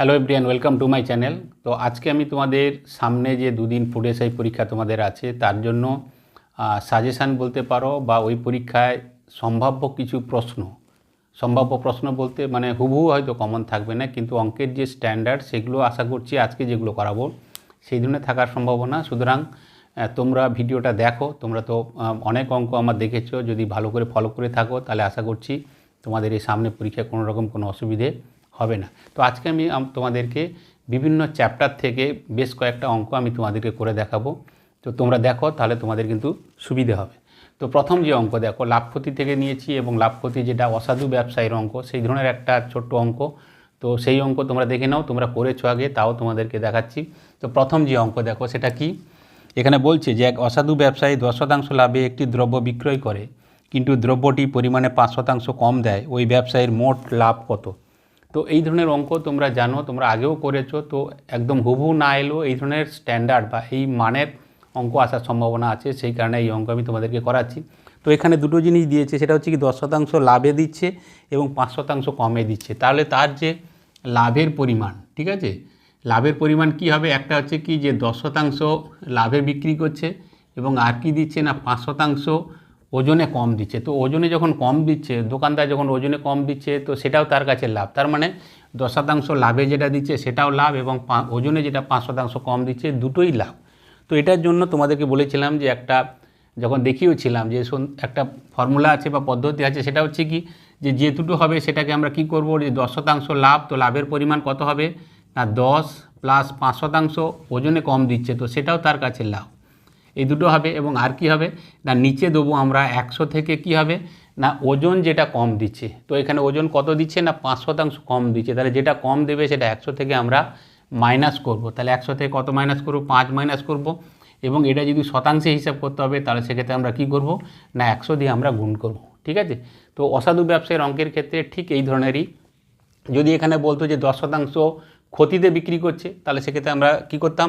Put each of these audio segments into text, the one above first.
Hello everyone welcome to my channel তো আজকে আমি তোমাদের সামনে যে দুদিন ফুড এসআই পরীক্ষা তোমাদের আছে, তার জন্য সাজেশান বলতে পারো বা ওই পরীক্ষায় সম্ভাব্য কিছু প্রশ্ন। সম্ভাব্য প্রশ্ন বলতে মানে হুবহু হয়তো কমন থাকবে না, কিন্তু অঙ্কের যে স্ট্যান্ডার্ড সেগুলো আশা করছি আজকে যেগুলো করাবো, সেই ধরনের থাকার সম্ভাবনা। সুতরাং তোমরা ভিডিওটা দেখো, তোমরা তো অনেক অঙ্ক আমার দেখেছ, যদি ভালো করে ফলো করে থাকো, তাহলে আশা করছি তোমাদের এই সামনে পরীক্ষায় কোনো রকম কোনো অসুবিধে হবে না। তো আজকে আমি তোমাদেরকে বিভিন্ন চ্যাপ্টার থেকে বেশ কয়েকটা অঙ্ক আমি তোমাদেরকে করে দেখাবো। তো তোমরা দেখো, তাহলে তোমাদের কিন্তু সুবিধে হবে। তো প্রথম যে অঙ্ক দেখো, লাভ ক্ষতি থেকে নিয়েছি এবং লাভ ক্ষতি যেটা অসাধু ব্যবসায়ীর অঙ্ক, সেই ধরনের একটা ছোট্ট অঙ্ক। তো সেই অঙ্ক তোমরা দেখে নাও, তোমরা করেছ আগে, তাও তোমাদেরকে দেখাচ্ছি। তো প্রথম যে অঙ্ক দেখো, সেটা কি? এখানে বলছে যে, এক অসাধু ব্যবসায়ী দশ শতাংশ লাভে একটি দ্রব্য বিক্রয় করে, কিন্তু দ্রব্যটি পরিমাণে পাঁচ শতাংশ কম দেয়, ওই ব্যবসায়ীর মোট লাভ কত? তো এই ধরনের অঙ্ক তোমরা জানো, তোমরা আগেও করেছ, তো একদম হুবহু না এলেও এই ধরনের স্ট্যান্ডার্ড বা এই মানের অঙ্ক আসার সম্ভাবনা আছে, সেই কারণে এই অঙ্ক আমি তোমাদেরকে করাচ্ছি। তো এখানে দুটো জিনিস দিয়েছে, সেটা হচ্ছে কি দশ শতাংশ লাভে দিচ্ছে এবং পাঁচ শতাংশ কমে দিচ্ছে। তাহলে তার যে লাভের পরিমাণ, ঠিক আছে? লাভের পরিমাণ কি হবে? একটা হচ্ছে কি যে দশ শতাংশ লাভে বিক্রি করছে এবং আর কি দিচ্ছে না, পাঁচ শতাংশ ওজনে কম দিচ্ছে। তো ওজনে যখন কম দিচ্ছে, দোকানদার যখন ওজনে কম দিচ্ছে, তো সেটাও তার কাছে লাভ। তার মানে দশ শতাংশ লাভে যেটা দিচ্ছে সেটাও লাভ এবং ওজনে যেটা পাঁচ শতাংশ কম দিচ্ছে দুটোই লাভ। তো এটার জন্য তোমাদেরকে বলেছিলাম যে একটা, যখন দেখিয়েছিলাম যে একটা ফর্মুলা আছে বা পদ্ধতি আছে, সেটা হচ্ছে কি যে যে দুটো হবে সেটাকে আমরা কি করব? যে দশ শতাংশ লাভ, তো লাভের পরিমাণ কত হবে? না, দশ প্লাস পাঁচ শতাংশ ওজনে কম দিচ্ছে, তো সেটাও তার কাছে লাভ। এই দুটো হবে এবং আর কি হবে? না, নিচে দেবো আমরা একশো থেকে কি হবে? না, ওজন যেটা কম দিচ্ছে। তো এখানে ওজন কত দিচ্ছে? না, পাঁচ শতাংশ কম দিচ্ছে। তাহলে যেটা কম দেবে সেটা একশো থেকে আমরা মাইনাস করব। তাহলে একশো থেকে কত মাইনাস করব? পাঁচ মাইনাস করব। এবং এটা যদি শতাংশে হিসাব করতে হবে, তাহলে সেক্ষেত্রে আমরা কি করব? না, একশো দিয়ে আমরা গুণ করব। ঠিক আছে? তো অসাধু ব্যবসায়ের অঙ্কের ক্ষেত্রে ঠিক এই ধরনেরই। যদি এখানে বলতো যে দশ শতাংশ ক্ষতিতে বিক্রি করছে, তাহলে সেক্ষেত্রে আমরা কি করতাম?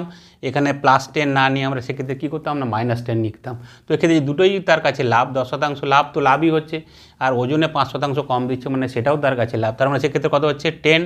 এখানে প্লাস টেন না নিয়ে আমরা সেক্ষেত্রে কী করতাম? না মাইনাস টেন নিতাম। তো এক্ষেত্রে দুটোই তার কাছে লাভ, দশ শতাংশ লাভ তো লাভই হচ্ছে, আর ওজনে পাঁচ শতাংশ কম দিচ্ছে মানে সেটাও তার কাছে লাভ। তার মানে সেক্ষেত্রে কত হচ্ছে? টেন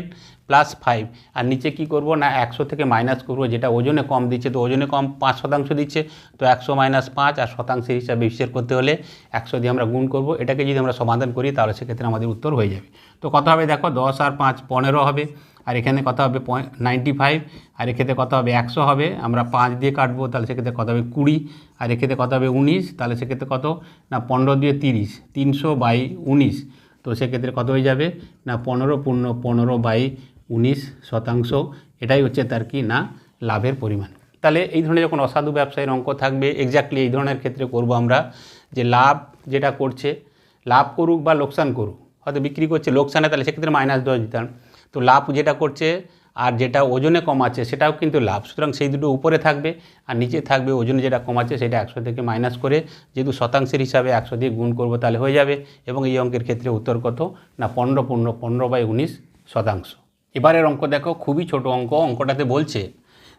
প্লাস ফাইভ আর নিচে কি করব? না, একশো থেকে মাইনাস করব, যেটা ওজনে কম দিচ্ছে, তো ওজনে কম পাঁচ শতাংশ দিচ্ছে, তো একশো মাইনাস পাঁচ, আর শতাংশের হিসাবে হিসেব করতে হলে একশো দিয়ে আমরা গুণ করব। এটাকে যদি আমরা সমাধান করি, তাহলে সেক্ষেত্রে আমাদের উত্তর হয়ে যাবে। তো কত হবে? দেখো, দশ আর পাঁচ, পনেরো হবে। আর এখানে কত হবে নাইনটি ফাইভ আর এক্ষেত্রে কত হবে একশো হবে, আমরা পাঁচ দিয়ে কাটবো, তাহলে সেক্ষেত্রে কত হবে কুড়ি, আর এক্ষেত্রে কত হবে উনিশ, তাহলে সেক্ষেত্রে কত? না, পনেরো দিয়ে তিরিশ, তিনশো বাই উনিশ, তো সেক্ষেত্রে কত হয়ে যাবে? না, পনেরো পূর্ণ পনেরো বাই উনিশ শতাংশ, এটাই হচ্ছে তার কি? না, লাভের পরিমাণ। তাহলে এই ধরনের যখন অসাধু ব্যবসায়ীর অঙ্ক থাকবে এক্স্যাক্টলি এই ধরনের ক্ষেত্রে করব আমরা যে লাভ যেটা করছে, লাভ করুক বা লোকসান করুক, হয়তো বিক্রি করছে লোকসানে, তাহলে সেক্ষেত্রে মাইনাস দশ দিতাম তো লাভ যেটা করছে আর যেটা ওজনে কমাচ্ছে সেটাও কিন্তু লাভ সুতরাং সেই দুটো উপরে থাকবে আর নিচে থাকবে ওজনে যেটা কমাচ্ছে সেটা একশো থেকে মাইনাস করে যেহেতু শতাংশের হিসাবে একশো দিয়ে গুণ করব তাহলে হয়ে যাবে এবং এই অঙ্কের ক্ষেত্রে উত্তর কত? না, পনেরো পনেরো পনেরো বাই উনিশ শতাংশ। এবারের অঙ্ক দেখো, খুবই ছোট অঙ্ক। অঙ্কটাতে বলছে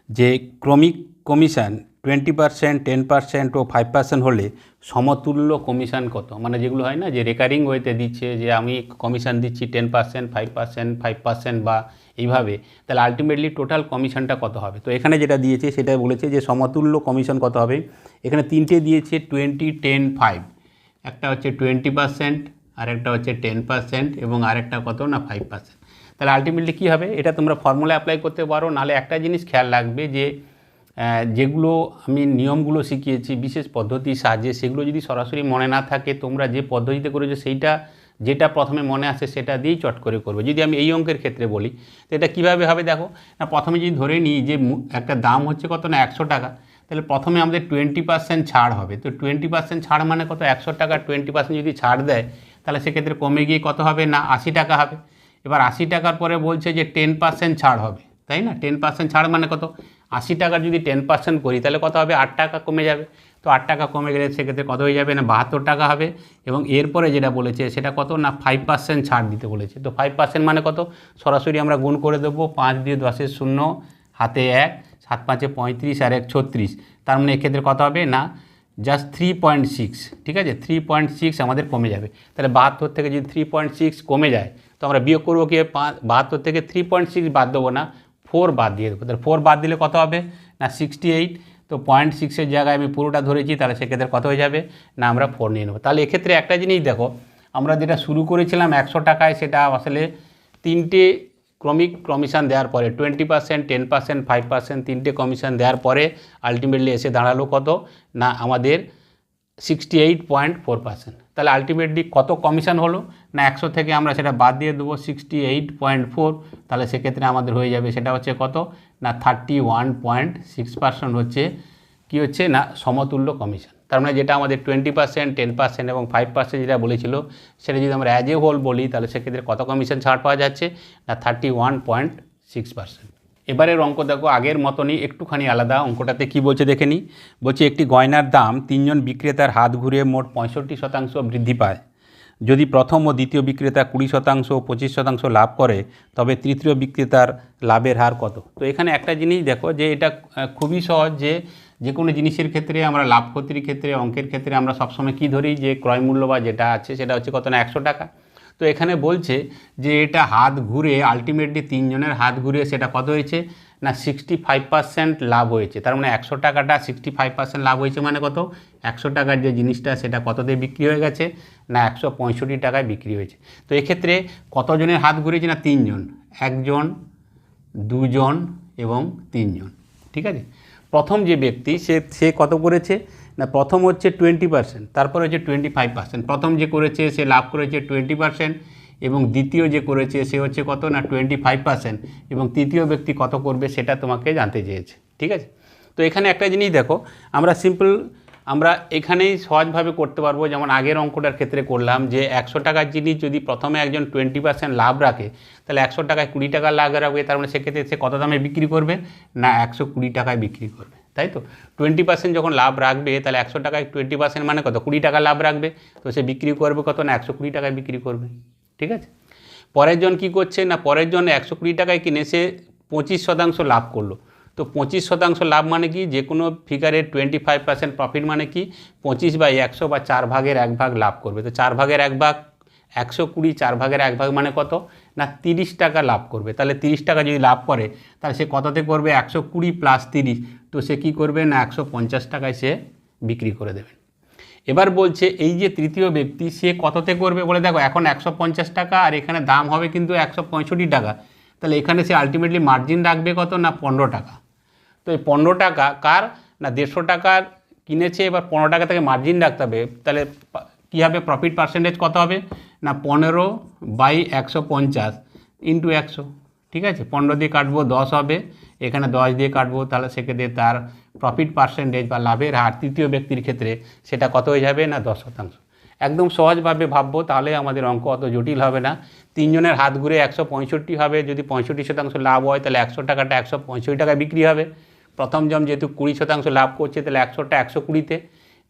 যে ক্রমিক commission twenty percent ten percent ও ফাইভ পার্সেন্ট হলে সমতুল্য কমিশন কত? মানে যেগুলো হয় না, যে রেকারিং ওয়েতে দিচ্ছে, যে আমি কমিশন দিচ্ছি ten percent five percent five percent বা এইভাবে, তাহলে আলটিমেটলি টোটাল কমিশনটা কত হবে? তো এখানে যেটা দিয়েছে, সেটা বলেছে যে সমতুল্য কমিশন কত হবে? এখানে তিনটে দিয়েছে টোয়েন্টি টেন ফাইভ একটা হচ্ছে টোয়েন্টি পার্সেন্ট আর একটা হচ্ছে টেন পার্সেন্ট এবং আরেকটা কত না ফাইভ পার্সেন্ট তাহলে আলটিমেটলি কী হবে? এটা তোমরা ফর্মুলা অ্যাপ্লাই করতে পারো, নাহলে একটা জিনিস খেয়াল রাখবে যে যেগুলো আমি নিয়মগুলো শিখিয়েছি, বিশেষ পদ্ধতির সাহায্যে সেগুলো যদি সরাসরি মনে না থাকে, তোমরা যে পদ্ধতিতে করেছ সেইটা, যেটা প্রথমে মনে আসে সেটা দিয়েই চট করে করবে। যদি আমি এই অঙ্কের ক্ষেত্রে বলি, তো এটা কীভাবে হবে দেখো, না প্রথমে যদি ধরে নিই যে একটা দাম হচ্ছে কত না, একশো টাকা, তাহলে প্রথমে আমাদের টোয়েন্টি পার্সেন্ট ছাড় হবে। তো টোয়েন্টি পার্সেন্ট ছাড় মানে কত? একশো টাকা টোয়েন্টি পার্সেন্ট যদি ছাড় দেয়, তাহলে সেক্ষেত্রে কমে গিয়ে কত হবে? না, আশি টাকা হবে। এবার আশি টাকার পরে বলছে যে টেন পার্সেন্ট ছাড় হবে, তাই না? টেন পার্সেন্ট ছাড় মানে কত? আশি টাকার যদি টেন পার্সেন্ট করি, তাহলে কত হবে? আট টাকা কমে যাবে। তো আট টাকা কমে গেলে সেক্ষেত্রে কত হয়ে যাবে? না, বাহাত্তর টাকা হবে। এবং এরপরে যেটা বলেছে, সেটা কত? না ফাইভ পার্সেন্ট ছাড় দিতে বলেছে। তো ফাইভ পার্সেন্ট মানে কত? সরাসরি আমরা গুণ করে দেবো। পাঁচ দিয়ে দশের শূন্য, হাতে এক, সাত পাঁচে পঁয়ত্রিশ আর এক ছত্রিশ। তার মানে এক্ষেত্রে কত হবে? না জাস্ট থ্রি পয়েন্ট সিক্স ঠিক আছে? থ্রি পয়েন্ট সিক্স আমাদের কমে যাবে। তাহলে বাহাত্তর থেকে যদি থ্রি পয়েন্ট সিক্স কমে যায়, তো আমরা বিয়োগ করব কি? পাঁচ, বাহাত্তর থেকে থ্রি পয়েন্ট সিক্স বাদ দেবো না। ফোর বাদ দিয়ে দেবো। তাহলে ফোর বাদ দিলে কত হবে? না সিক্সটি এইট তো পয়েন্ট সিক্সের জায়গায় আমি পুরোটা ধরেছি, তাহলে সেক্ষেত্রে কত হয়ে যাবে? না, আমরা ফোর নিয়ে নেব। তাহলে এক্ষেত্রে একটা জিনিস দেখো, আমরা যেটা শুরু করেছিলাম একশো টাকায়, সেটা আসলে তিনটে ক্রমিক কমিশন দেওয়ার পরে twenty percent ten percent five percent তিনটে কমিশন দেওয়ার পরে আলটিমেটলি এসে দাঁড়াল কত? না, আমাদের sixty eight point four percent তাহলে আলটিমেটলি কত কমিশন হলো? না একশো থেকে আমরা সেটা বাদ দিয়ে দেবো সিক্সটি এইট পয়েন্ট ফোর তাহলে সেক্ষেত্রে আমাদের হয়ে যাবে সেটা হচ্ছে কত? না thirty one point six percent হচ্ছে, কী হচ্ছে? না সমতুল্য কমিশন তার মানে যেটা আমাদের টোয়েন্টি পার্সেন্ট টেন পার্সেন্ট এবং ফাইভ পার্সেন্ট যেটা বলেছিল, সেটা যদি আমরা অ্যাজ এ হোল বলি, তাহলে সেক্ষেত্রে কত কমিশন ছাড় পাওয়া যাচ্ছে? না thirty one point six percent এবারের অঙ্ক দেখো, আগের মতনই একটুখানি আলাদা। অঙ্কটাতে কি বলছে দেখে নিই বলছে, একটি গয়নার দাম তিনজন বিক্রেতার হাত ঘুরে মোট পঁয়ষট্টি শতাংশ বৃদ্ধি পায়। যদি প্রথম ও দ্বিতীয় বিক্রেতা কুড়ি শতাংশ ও পঁচিশ শতাংশ লাভ করে, তবে তৃতীয় বিক্রেতার লাভের হার কত? তো এখানে একটা জিনিস দেখো যে, এটা খুবই সহজ যে যে কোনো জিনিসের ক্ষেত্রে আমরা লাভ ক্ষতির ক্ষেত্রে, অঙ্কের ক্ষেত্রে আমরা সবসময় কী ধরি? যে ক্রয় মূল্য বা যেটা আছে, সেটা হচ্ছে কত না, একশো টাকা। তো এখানে বলছে যে এটা হাত ঘুরে আলটিমেটলি তিনজনের হাত ঘুরে সেটা কত হয়েছে? না সিক্সটি ফাইভ পার্সেন্ট লাভ হয়েছে। তার মানে একশো টাকাটা সিক্সটি ফাইভ পার্সেন্ট লাভ হয়েছে মানে কত? একশো টাকার যে জিনিসটা সেটা কততে বিক্রি হয়ে গেছে? না, একশো পঁয়ষট্টি টাকায় বিক্রি হয়েছে। তো এক্ষেত্রে কতজনের হাত ঘুরেছে? না, তিনজন। একজন, দুজন এবং তিনজন। ঠিক আছে? প্রথম যে ব্যক্তি, সে সে কত করেছে? না, প্রথম হচ্ছে টোয়েন্টি পার্সেন্ট তারপর হচ্ছে টোয়েন্টি ফাইভ পার্সেন্ট প্রথম যে করেছে, সে লাভ করেছে টোয়েন্টি পার্সেন্ট এবং দ্বিতীয় যে করেছে, সে হচ্ছে কত না টোয়েন্টি ফাইভ পার্সেন্ট এবং তৃতীয় ব্যক্তি কত করবে, সেটা তোমাকে জানতে চেয়েছে, ঠিক আছে? তো এখানে একটা জিনিস দেখো, আমরা সিম্পল আমরা এখানেই সহজভাবে করতে পারব, যেমন আগের অঙ্কটার ক্ষেত্রে করলাম যে একশো টাকার জিনিস যদি প্রথমে একজন টোয়েন্টি পার্সেন্ট লাভ রাখে, তাহলে একশো টাকায় কুড়ি টাকা লাভ রাখবে, তার মানে সেক্ষেত্রে সে কত দামে বিক্রি করবে? না, একশো কুড়ি টাকায় বিক্রি করবে। তাই তো? টোয়েন্টি পার্সেন্ট যখন লাভ রাখবে, তাহলে একশো টাকায় টোয়েন্টি পার্সেন্ট মানে কত? কুড়ি টাকা লাভ রাখবে। তো সে বিক্রি করবে কত না? একশো কুড়ি টাকায় বিক্রি করবে। ঠিক আছে? পরের জন কী করছে না, পরের জন একশো কুড়ি টাকায় কিনে সে পঁচিশ শতাংশ লাভ করল। তো পঁচিশ শতাংশ লাভ মানে কি? যে কোনো ফিগারের টোয়েন্টি ফাইভ পার্সেন্ট প্রফিট মানে কি? পঁচিশ বাই একশো বা চার ভাগের এক ভাগ লাভ করবে। তো চার ভাগের এক ভাগ একশো কুড়ি চার ভাগের এক ভাগ মানে কত? না, তিরিশ টাকা লাভ করবে। তাহলে তিরিশ টাকা যদি লাভ করে, তাহলে সে কততে করবে? একশো কুড়ি প্লাস তিরিশ। তো সে কী করবে? না, একশো পঞ্চাশ টাকায় সে বিক্রি করে দেবে। এবার বলছে, এই যে তৃতীয় ব্যক্তি, সে কততে করবে বলে দেখো, এখন একশো পঞ্চাশ টাকা আর এখানে দাম হবে কিন্তু একশো পঁয়ষট্টি টাকা। তাহলে এখানে সে আলটিমেটলি মার্জিন রাখবে কত? না, পনেরো টাকা। তো এই পনেরো টাকা কার? না, দেড়শো টাকার কিনেছে, এবার পনেরো টাকা থেকে মার্জিন রাখতে হবে। তাহলে কী হবে প্রফিট পার্সেন্টেজ কত হবে? না, পনেরো বাই একশো পঞ্চাশ ইন্টু একশো। ঠিক আছে? পনেরো দিয়ে কাটবো, দশ হবে। এখানে দশ দিয়ে কাটবো, তাহলে সেক্ষেত্রে তার প্রফিট পার্সেন্টেজ বা লাভের হার তৃতীয় ব্যক্তির ক্ষেত্রে সেটা কত হয়ে যাবে? না, দশ শতাংশ। একদম সহজভাবে ভাববো, তাহলে আমাদের অঙ্ক অত জটিল হবে না। তিনজনের হাত ঘুরে একশো পঁয়ষট্টি হবে, যদি পঁয়ষট্টি শতাংশ লাভ হয়, তাহলে একশো টাকাটা একশো পঁয়ষট্টি টাকায় বিক্রি হবে। প্রথম জম যেহেতু কুড়ি শতাংশ লাভ করছে, তাহলে একশোটা একশো কুড়িতে।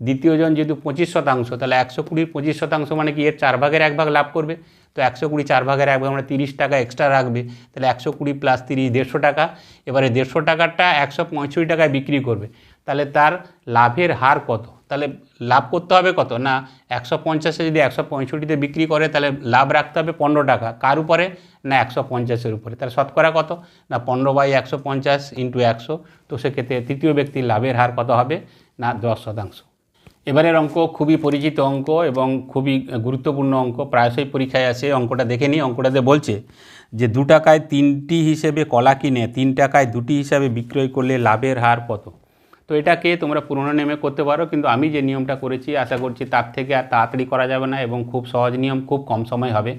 দ্বিতীয় জন যেহেতু পঁচিশ শতাংশ, তাহলে একশো কুড়ির পঁচিশ শতাংশ মানে কি? এর চার ভাগের এক ভাগ লাভ করবে। তো একশো কুড়ি চার ভাগের এক ভাগ মানে তিরিশ টাকা এক্সট্রা রাখবে। তাহলে একশো কুড়ি প্লাস তিরিশ, দেড়শো টাকা। এবারে দেড়শো টাকাটা একশো পঁয়ষট্টি টাকায় বিক্রি করবে। তাহলে তার লাভের হার কত? তাহলে লাভ করতে হবে কত? না, একশো পঞ্চাশে যদি একশো পঁয়ষট্টিতে বিক্রি করে, তাহলে লাভ রাখতে হবে পনেরো টাকা। কার উপরে? না, একশো পঞ্চাশের উপরে। তাহলে শতকরা কত? না, পনেরো বাই একশো পঞ্চাশ ইন্টু একশো। তো সেক্ষেত্রে তৃতীয় ব্যক্তির লাভের হার কত হবে? না, দশ শতাংশ। এবারের অঙ্ক খুবই পরিচিত অঙ্ক এবং খুবই গুরুত্বপূর্ণ অঙ্ক। প্রায়শই পরীক্ষায় আসে, অঙ্কটা দেখে নিই, অঙ্কটাতে বলছে যে দু টাকায় তিনটি হিসেবে কলা কিনে, তিন টাকায় দুটি হিসাবে বিক্রয় করলে লাভের হার কত? তো এটাকে তোমরা পুরোনো নেমে করতে পারো, কিন্তু আমি যে নিয়মটা করেছি, আশা করছি তার থেকে আর তাড়াতাড়ি করা যাবে না এবং খুব সহজ নিয়ম, খুব কম সময় হবে।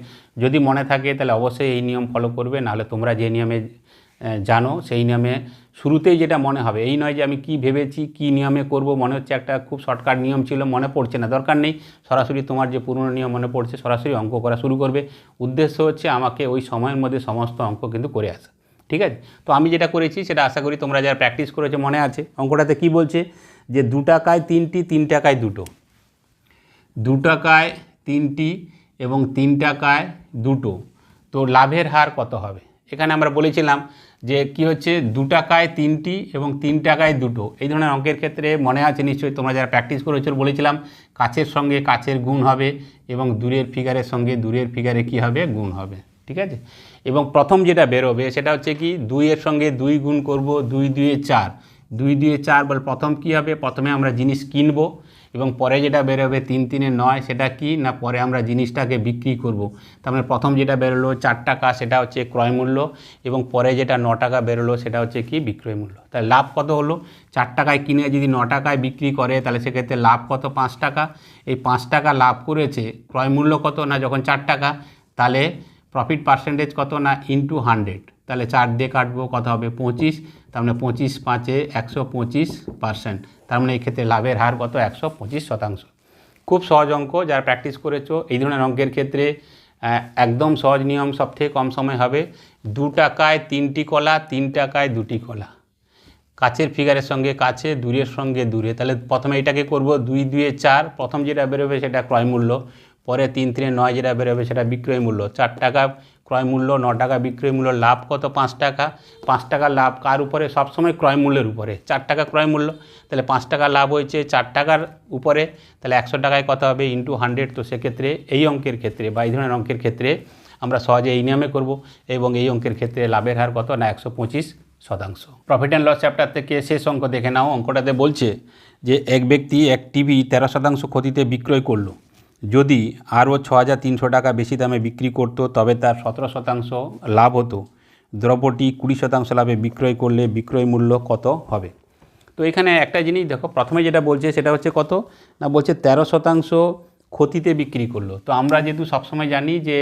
যদি মনে থাকে তাহলে অবশ্যই এই নিয়ম ফলো করবে, নাহলে তোমরা যে নিয়মে জানো, সেই নিয়মে শুরুতেই যেটা মনে হবে, এই নয় যে আমি কি ভেবেছি, কি নিয়মে করব, মনে হচ্ছে একটা খুব শর্টকাট নিয়ম ছিল, মনে পড়ছে না, দরকার নেই, সরাসরি তোমার যে পুরনো নিয়ম মনে পড়ছে, সরাসরি অঙ্ক করা শুরু করবে, উদ্দেশ্য হচ্ছে আমাকে ওই সময়ের মধ্যে সমস্ত অঙ্ক কিন্তু করে আসা, ঠিক আছে? তো আমি যেটা করেছি, সেটা আশা করি তোমরা যারা প্র্যাকটিস করেছ, মনে আছে, অঙ্কটাতে কি বলছে, যে দু টাকায় তিনটি, তিন টাকায় দুটো, দু টাকায় তিনটি এবং তিন টাকায় দুটো, তো লাভের হার কত হবে? এখানে আমরা বলেছিলাম যে কি হচ্ছে, দু টাকায় তিনটি এবং তিন টাকায় দুটো। এই ধরনের অঙ্কের ক্ষেত্রে মনে আছে নিশ্চয়ই, তোমরা যারা প্র্যাকটিস করেছ বলেছিলাম, কাছের সঙ্গে কাছের গুণ হবে এবং দূরের ফিগারের সঙ্গে দূরের ফিগারে কি হবে, গুণ হবে। ঠিক আছে? এবং প্রথম যেটা বেরোবে সেটা হচ্ছে কি, দুইয়ের সঙ্গে দুই গুণ করব, দুই দুয়ে চার। দুই দুয়ে চার বল প্রথম কি হবে? প্রথমে আমরা জিনিস কিনবো এবং পরে যেটা বেরোবে তিন, তিনে নয়, সেটা কি? না পরে আমরা জিনিসটাকে বিক্রি করব। তার মানে প্রথম যেটা বেরোলো চার টাকা, সেটা হচ্ছে ক্রয় মূল্য এবং পরে যেটা ন টাকা বেরোলো, সেটা হচ্ছে কি? বিক্রয় মূল্য। তাহলে লাভ কত হলো? চার টাকায় কিনে যদি ন টাকায় বিক্রি করে, তাহলে সেক্ষেত্রে লাভ কত? পাঁচ টাকা। এই পাঁচ টাকা লাভ করেছে, ক্রয় মূল্য কত? না যখন চার টাকা, তাহলে প্রফিট পার্সেন্টেজ কত? না ইন্টু হান্ড্রেড তাহলে চার দিয়ে কাটবো, কত হবে? পঁচিশ। তার মানে পঁচিশ পাঁচে একশো পঁচিশ পার্সেন্ট তার মানে এই ক্ষেত্রে লাভের হার কত? একশো পঁচিশ শতাংশ। খুব সহজ অঙ্ক, যারা প্র্যাকটিস করেছ, এই ধরনের অঙ্কের ক্ষেত্রে একদম সহজ নিয়ম সবথেকে কম সময় হবে। দু টাকায় তিনটি কলা, তিন টাকায় দুটি কলা। কাছের ফিগারের সঙ্গে কাছে, দূরের সঙ্গে দূরে। তাহলে প্রথমে এটাকে করব, দুই, দুয়ে চার। প্রথম যেটা বেরোবে সেটা ক্রয় মূল্য। পরে তিন, তিনে নয় যেটা বেরোবে সেটা বিক্রয় মূল্য। চার টাকা ক্রয় মূল্য, ন টাকা বিক্রয় মূল্য, লাভ কত? পাঁচ টাকা। পাঁচ টাকা লাভ কার উপরে? সবসময় ক্রয় মূল্যের উপরে। চার টাকা ক্রয় মূল্য। তাহলে পাঁচ টাকা লাভ হয়েছে চার টাকার উপরে, তাহলে একশো টাকায় কত হবে? ইন্টু হান্ড্রেড তো সেক্ষেত্রে এই অঙ্কের ক্ষেত্রে বা এই ধরনের অঙ্কের ক্ষেত্রে আমরা সহজে এই নিয়মে করব এবং এই অঙ্কের ক্ষেত্রে লাভের হার কত? না, একশো পঁচিশ শতাংশ। প্রফিট অ্যান্ড লস চ্যাপ্টার থেকে শেষ অঙ্ক দেখে নাও। অঙ্কটাতে বলছে যে, এক ব্যক্তি এক টিভি তেরো শতাংশ ক্ষতিতে বিক্রয় করল। যদি আরও ছ হাজার তিনশো টাকা বেশি দামে বিক্রি করতো, তবে তার সতেরো শতাংশ লাভ হতো। দ্রব্যটি কুড়ি শতাংশ লাভে বিক্রয় করলে বিক্রয় মূল্য কত হবে? তো এখানে একটা জিনিস দেখো, প্রথমে যেটা বলছে সেটা হচ্ছে কত? না, বলছে তেরো শতাংশ ক্ষতিতে বিক্রি করল। তো আমরা যেহেতু সবসময় জানি যে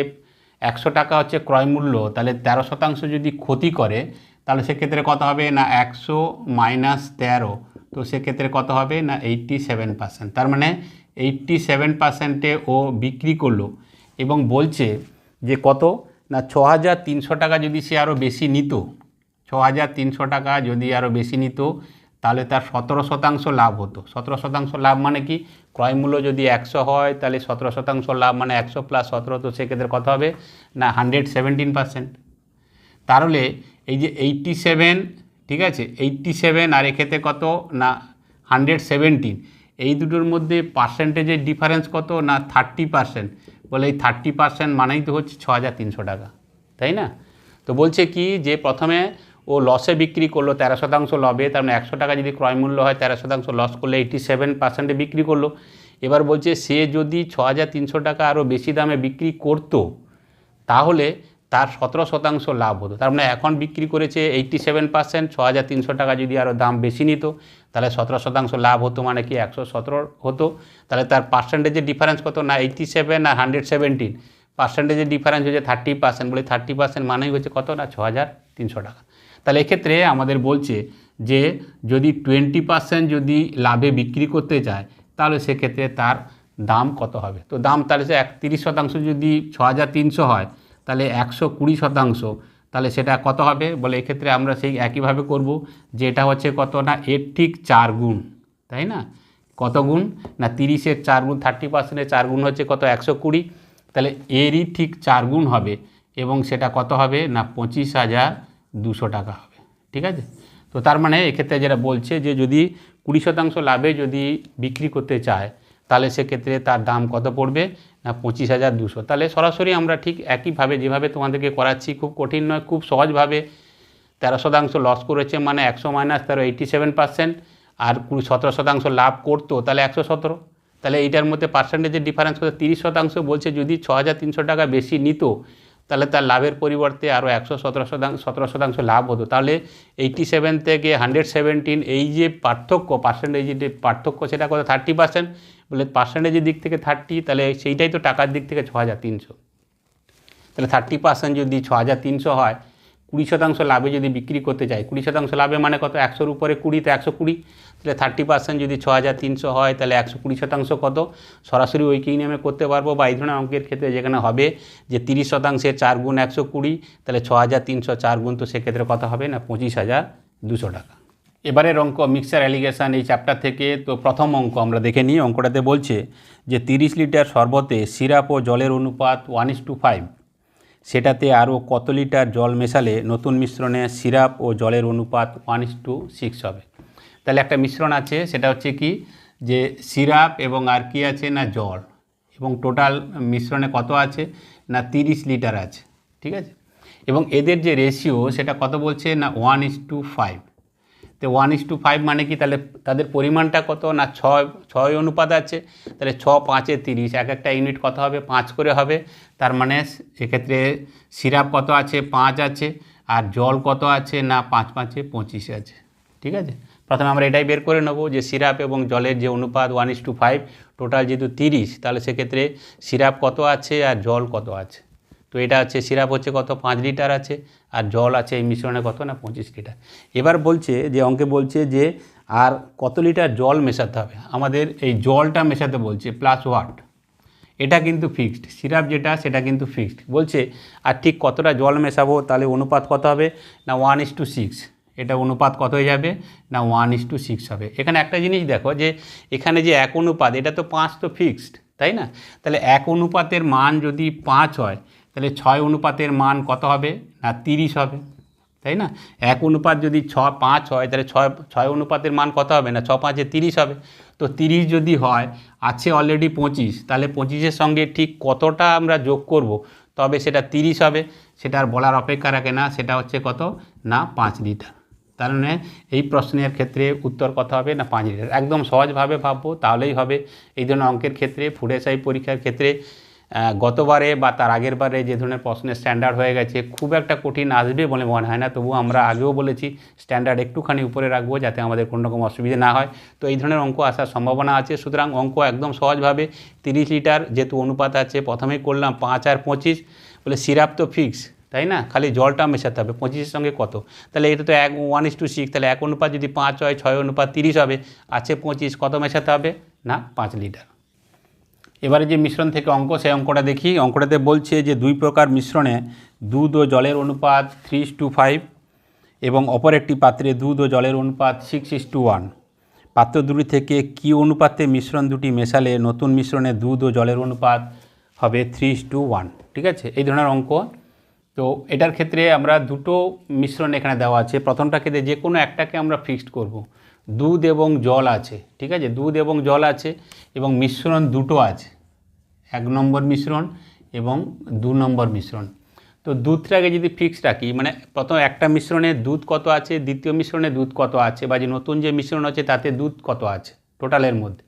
একশো টাকা হচ্ছে ক্রয় মূল্য, তাহলে তেরো শতাংশ যদি ক্ষতি করে, তাহলে সেক্ষেত্রে কত হবে? না, একশো মাইনাস তেরো। তো সেক্ষেত্রে কত হবে? না, এইট্টি সেভেন পার্সেন্ট। তার মানে এইট্টি সেভেন পার্সেন্টে ও বিক্রি করল এবং বলছে যে কত? না ছ হাজার তিনশো টাকা যদি সে আরও বেশি নিত ছ হাজার তিনশো টাকা যদি আরও বেশি নিত, তাহলে তার সতেরো শতাংশ লাভ হতো। সতেরো শতাংশ লাভ মানে কি? ক্রয় মূল্য যদি একশো হয়, তাহলে সতেরো শতাংশ লাভ মানে একশো প্লাস সতেরো, তো সেক্ষেত্রে কত হবে? না হান্ড্রেড সেভেন্টিন পার্সেন্ট তাহলে এই যে এইট্টি সেভেন ঠিক আছে? এইট্টি সেভেন আর এক্ষেত্রে কত? না হান্ড্রেড সেভেন্টিন এই দুটোর মধ্যে পার্সেন্টেজের ডিফারেন্স কত না থার্টি পার্সেন্ট বলে এই থার্টি পার্সেন্ট মানেই তো হচ্ছে ছ হাজার তিনশো টাকা, তাই না? তো বলছে কি যে প্রথমে ও লসে বিক্রি করল, তেরো শতাংশ লবে তার মানে একশো টাকা যদি ক্রয় মূল্য হয়, তেরো শতাংশ লস করলে এইটি সেভেন পার্সেন্টে বিক্রি করল। এবার বলছে সে যদি ছ হাজার তিনশো টাকা আরও বেশি দামে বিক্রি করতো, তাহলে তার সতেরো শতাংশ লাভ হতো। তার মানে এখন বিক্রি করেছে এইট্টি সেভেন পার্সেন্ট ছ হাজার তিনশো টাকা যদি আরও দাম বেশি নিত, তাহলে সতেরো শতাংশ লাভ হতো মানে কি একশো সতেরো হতো। তাহলে তার পার্সেন্টেজের ডিফারেন্স কত? না এইট্টি সেভেন আর হান্ড্রেড সেভেন্টিন পার্সেন্টেজের ডিফারেন্স হচ্ছে থার্টি পার্সেন্ট বলে থার্টি পার্সেন্ট মানেই হচ্ছে কত? না ছ হাজার তিনশো টাকা। তাহলে এক্ষেত্রে আমাদের বলছে যে যদি টোয়েন্টি পার্সেন্ট যদি লাভে বিক্রি করতে চায়, তাহলে সেক্ষেত্রে তার দাম কত হবে? তো দাম তাহলে সে এক তিরিশ শতাংশ যদি ছ হাজার তিনশো হয় তাহলে একশো কুড়ি শতাংশ, তাহলে সেটা কত হবে? বলে এক্ষেত্রে আমরা সেই একইভাবে করব যে এটা হচ্ছে কত না? এর ঠিক চার গুণ, তাই না? কত গুণ? না, তিরিশের চার গুণ থার্টি পার্সেন্টের চার গুণ হচ্ছে কত? একশো কুড়ি। তাহলে এরই ঠিক চার গুণ হবে এবং সেটা কত হবে? না, পঁচিশ হাজার দুশো টাকা হবে, ঠিক আছে? তো তার মানে এক্ষেত্রে যেটা বলছে যে যদি কুড়ি শতাংশ লাভে যদি বিক্রি করতে চায় তাহলে সেক্ষেত্রে তার দাম কত পড়বে? না পঁচিশ হাজার দুশো। তাহলে সরাসরি আমরা ঠিক একইভাবে যেভাবে তোমাদেরকে করাচ্ছি, খুব কঠিন নয়, খুব সহজভাবে। তেরো শতাংশ লস করেছে মানে একশো মাইনাস তেরো এইট্টি সেভেন পার্সেন্ট আর কুড়ি, সতেরো শতাংশ লাভ করতো, তাহলে একশো সতেরো। তাহলে এইটার মধ্যে পার্সেন্টেজের ডিফারেন্স কত তিরিশ শতাংশ বলছে যদি ছ হাজার তিনশো টাকা বেশি নিত, তাহলে তার লাভের পরিবর্তে আরও একশো সতেরো শতাংশ সতেরো শতাংশ লাভ হতো। তাহলে এইট্টি সেভেন থেকে হান্ড্রেড সেভেন্টিন এই যে পার্থক্য পার্সেন্টেজের পার্থক্য সেটা কত? থার্টি পার্সেন্ট বলে পার্সেন্টেজের দিক থেকে থার্টি তাহলে সেইটাই তো টাকার দিক থেকে ছ হাজার তিনশো। তাহলে থার্টি পার্সেন্ট যদি ছ হাজার তিনশো হয়, কুড়ি শতাংশ লাভে যদি বিক্রি করতে চাই, কুড়ি শতাংশ লাভে মানে কত? একশোর উপরে কুড়ি, তো একশো কুড়ি। তাহলে থার্টি পার্সেন্ট যদি ছ হাজার তিনশো হয়, তাহলে একশো কুড়ি শতাংশ কত? সরাসরি ওই কি নিয়মে করতে পারব। বা এই ধরনের অঙ্কের ক্ষেত্রে যেখানে হবে যে তিরিশ শতাংশের চার গুণ একশো কুড়ি, তাহলে ছ হাজার তিনশো চার গুণ তো সেক্ষেত্রে কত হবে? না, পঁচিশ হাজার দুশো টাকা। এবারের অঙ্ক মিক্সার অ্যালিগেশন এই চ্যাপ্টার থেকে তো প্রথম অঙ্ক আমরা দেখে নিই। অঙ্কটাতে বলছে যে তিরিশ লিটার শরবতে সিরাপ ও জলের অনুপাত ওয়ান ইস টু ফাইভ সেটাতে আরও কত লিটার জল মেশালে নতুন মিশ্রণে সিরাপ ও জলের অনুপাত ওয়ান ইস টু সিক্স হবে? তাহলে একটা মিশ্রণ আছে, সেটা হচ্ছে কি? যে সিরাপ এবং আর কি আছে না জল? এবং টোটাল মিশ্রণে কত আছে না তিরিশ লিটার আছে? ঠিক আছে? এবং এদের যে রেশিও সেটা কত বলছে? না ওয়ান ইস টু ফাইভ তো ওয়ান ইস টু ফাইভ মানে কি? তাহলে তাদের পরিমাণটা কত? না ছয় ছয় অনুপাত আছে, তাহলে ছ পাঁচে তিরিশ। এক একটা ইউনিট কত হবে? পাঁচ করে হবে। তার মানে এক্ষেত্রে সিরাপ কত আছে? পাঁচ আছে। আর জল কত আছে? না, পাঁচ, পাঁচে পঁচিশ আছে। ঠিক আছে? প্রথমে আমরা এটাই বের করে নেব যে সিরাপ এবং জলের যে অনুপাত one is to five total যেহেতু তিরিশ, তাহলে সেক্ষেত্রে সিরাপ কত আছে? আর জল কত আছে? তো এটা হচ্ছে সিরাপ হচ্ছে কত? পাঁচ লিটার আছে, আর জল আছে এই মিশ্রণে কত না? পঁচিশ লিটার। এবার বলছে, যে অঙ্কে বলছে যে আর কত লিটার জল মেশাতে হবে? আমাদের এই জলটা মেশাতে বলছে প্লাস ওয়াট এটা কিন্তু ফিক্সড সিরাপ যেটা, সেটা কিন্তু ফিক্সড বলছে, আর ঠিক কতটা জল মেশাবো? তাহলে অনুপাত কত হবে? না ওয়ান ইস টু সিক্স এটা অনুপাত কত হয়ে যাবে? না ওয়ান ইস টু সিক্স হবে। এখানে একটা জিনিস দেখো, যে এখানে যে এক অনুপাত, এটা তো পাঁচ তো ফিক্সড তাই না? তাহলে এক অনুপাতের মান যদি পাঁচ হয় তাহলে ছয় অনুপাতের মান কত হবে? না, তিরিশ হবে। তাই না? এক অনুপাত যদি ছ, পাঁচ হয়, তাহলে ছয় ছয় অনুপাতের মান কত হবে? না, ছ, পাঁচে তিরিশ হবে। তো তিরিশ যদি হয়, আছে অলরেডি পঁচিশ। তাহলে পঁচিশের সঙ্গে ঠিক কতটা আমরা যোগ করব? তবে সেটা তিরিশ হবে। সেটা আর বলার অপেক্ষা রাখে না। সেটা হচ্ছে কত? না, পাঁচ লিটার। তার মানে এই প্রশ্নের ক্ষেত্রে উত্তর কত হবে? না, পাঁচ লিটার। একদম সহজভাবে ভাববো, তাহলেই হবে। এই ধরনের অঙ্কের ক্ষেত্রে ফুড এসআই পরীক্ষার ক্ষেত্রে গতবারে বা তার আগের বারে যে ধরনের প্রশ্নের স্ট্যান্ডার্ড হয়ে গেছে, খুব একটা কঠিন আসবে বলে মনে হয় না। তবু আমরা আগেও বলেছি স্ট্যান্ডার্ড একটুখানি উপরে রাখব যাতে আমাদের কোনো রকম অসুবিধা না হয়। তো এই ধরনের অঙ্ক আসার সম্ভাবনা আছে। সুতরাং অঙ্ক একদম সহজভাবে তিরিশ লিটার যেহেতু অনুপাত আছে প্রথমেই করলাম পাঁচ আর পঁচিশ, বলে সিরাপ তো ফিক্স তাই না? খালি জলটা মেশাতে হবে। পঁচিশের সঙ্গে কত? তাহলে এটা তো এক ওয়ান ইস টু সিক্স তাহলে এক অনুপাত যদি পাঁচ হয়, ছয় অনুপাত তিরিশ হবে, আছে পঁচিশ, কত মেশাতে হবে? না, পাঁচ লিটার। এবারে যে মিশ্রণ থেকে অঙ্ক, সেই অঙ্কটা দেখি। অঙ্কটাতে বলছে যে দুই প্রকার মিশ্রণে দুধ ও জলের অনুপাত থ্রি টু ফাইভ এবং অপর একটি পাত্রে দুধ ও জলের অনুপাত সিক্স ইস টু ওয়ান। পাত্র দুটি থেকে কী অনুপাতে মিশ্রণ দুটি মেশালে নতুন মিশ্রণে দুধ ও জলের অনুপাত হবে থ্রি টু ওয়ান? ঠিক আছে? এই ধরনের অঙ্ক। তো এটার ক্ষেত্রে আমরা দুটো মিশ্রণ এখানে দেওয়া আছে। প্রথমটা ক্ষেত্রে যে কোনো একটাকে আমরা ফিক্সড করব। দুধ এবং জল আছে। ঠিক আছে? দুধ এবং জল আছে এবং মিশ্রণ দুটো আছে। এক নম্বর মিশ্রণ এবং দু নম্বর মিশ্রণ। তো দুধটাকে যদি ফিক্সড রাখি মানে প্রথম একটা মিশ্রণে দুধ কত আছে, দ্বিতীয় মিশ্রণে দুধ কত আছে, বা যে নতুন যে মিশ্রণ আছে তাতে দুধ কত আছে টোটালের মধ্যে।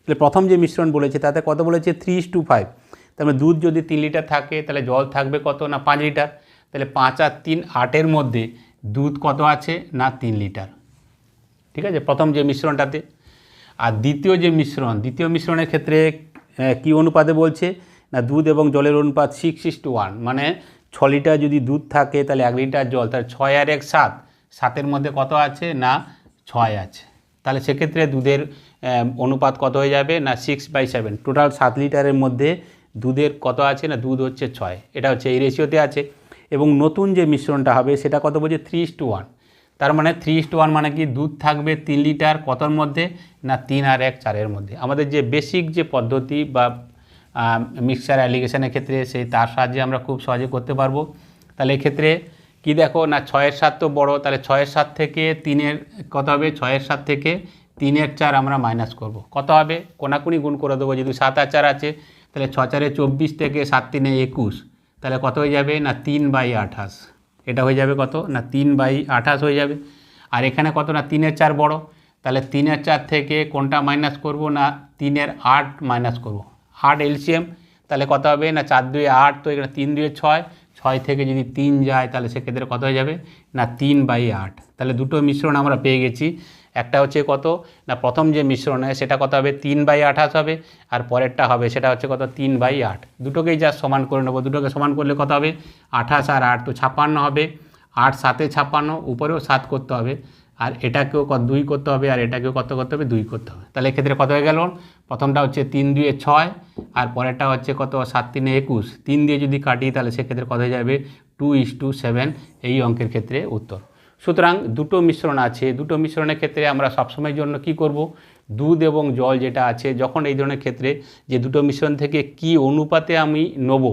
তাহলে প্রথম যে মিশ্রণ বলেছে তাতে কত বলেছে? থ্রি টু ফাইভ তার মানে দুধ যদি তিন লিটার থাকে, তাহলে জল থাকবে কত না পাঁচ লিটার তাহলে পাঁচ আর তিন আটের মধ্যে দুধ কত আছে না তিন লিটার ঠিক আছে? প্রথম যে মিশ্রণটাতে। আর দ্বিতীয় যে মিশ্রণ, দ্বিতীয় মিশ্রণের ক্ষেত্রে কি অনুপাতে বলছে? না, দুধ এবং জলের অনুপাত সিক্স ইস টু ওয়ান মানে ছ লিটার যদি দুধ থাকে, তাহলে এক লিটার জল, তাহলে ছয় আর এক সাত, সাতের মধ্যে কত আছে? না, ছয় আছে। তাহলে সেক্ষেত্রে দুধের অনুপাত কত হয়ে যাবে? না সিক্স বাই সেভেন টোটাল সাত লিটারের মধ্যে দুধের কত আছে? না, দুধ হচ্ছে ছয়, এটা হচ্ছে এই রেশিওতে আছে। এবং নতুন যে মিশ্রণটা হবে, সেটা কত বলছে? থ্রি ইস টু ওয়ান তার মানে থ্রি ইস টু ওয়ান মানে কি? দুধ থাকবে তিন লিটার কতর মধ্যে? না তিন আর এক চারের মধ্যে। আমাদের যে বেসিক যে পদ্ধতি বা মিক্সচার অ্যালিগেশনের ক্ষেত্রে সেই তার সাহায্যে আমরা খুব সহজে করতে পারব। তাহলে এক্ষেত্রে কি দেখো? না ছয়ের সাত তো বড়, তাহলে ছয়ের সাত থেকে তিনের কত হবে? ছয়ের সাত থেকে তিনের চার আমরা মাইনাস করব। কত হবে? কোনাকুনি গুণ করে দেবো যদি সাত আর চার আছে, তাহলে ছ চারে চব্বিশ থেকে সাত তিনে একুশ। তাহলে কত হয়ে যাবে? না তিন বাই আঠাশ। এটা হয়ে যাবে কত? না, তিন বাই আঠাশ হয়ে যাবে। আর এখানে কত না, তিনের চার বড়। তাহলে তিনের চার থেকে কোনটা মাইনাস করব না তিনের আট মাইনাস করব? আট এলসিএম তাহলে কত হবে? না, চার দুয়ে আট, তো এখানে তিন দুয়ে ছয়। ছয় থেকে যদি তিন যায়, তাহলে সেক্ষেত্রে কত হয়ে যাবে? না, তিন বাই আট। তাহলে দুটো মিশ্রণ আমরা পেয়ে গেছি। একটা হচ্ছে কত? না, প্রথম যে মিশ্রণ হয় সেটা কত হবে? তিন বাই আঠাশ হবে। আর পরেরটা হবে, সেটা হচ্ছে কত? তিন বাই আট। দুটোকেই যা সমান করে নেব। দুটোকে সমান করলে কত হবে? আঠাশ আর আট তো ছাপ্পান্ন হবে। আট সাতে ছাপ্পান্ন, উপরেও সাত করতে হবে। আর এটাকেও দুই করতে হবে। আর এটাকেও কত করতে হবে? দুই করতে হবে। তাহলে এক্ষেত্রে কত হয়ে গেল? প্রথমটা হচ্ছে তিন দুয়ে ছয়। আর পরেরটা হচ্ছে কত? সাত তিনে একুশ। তিন দিয়ে যদি কাটি, তাহলে সেক্ষেত্রে কত হয়ে যাবে? Two is to seven. এই অঙ্কের ক্ষেত্রে উত্তর। সুতরাং দুটো মিশ্রণ আছে, দুটো মিশ্রণের ক্ষেত্রে আমরা সবসময়ের জন্য কি করব? দুধ এবং জল যেটা আছে, যখন এই ধরনের ক্ষেত্রে যে দুটো মিশ্রণ থেকে কি অনুপাতে আমি নেব,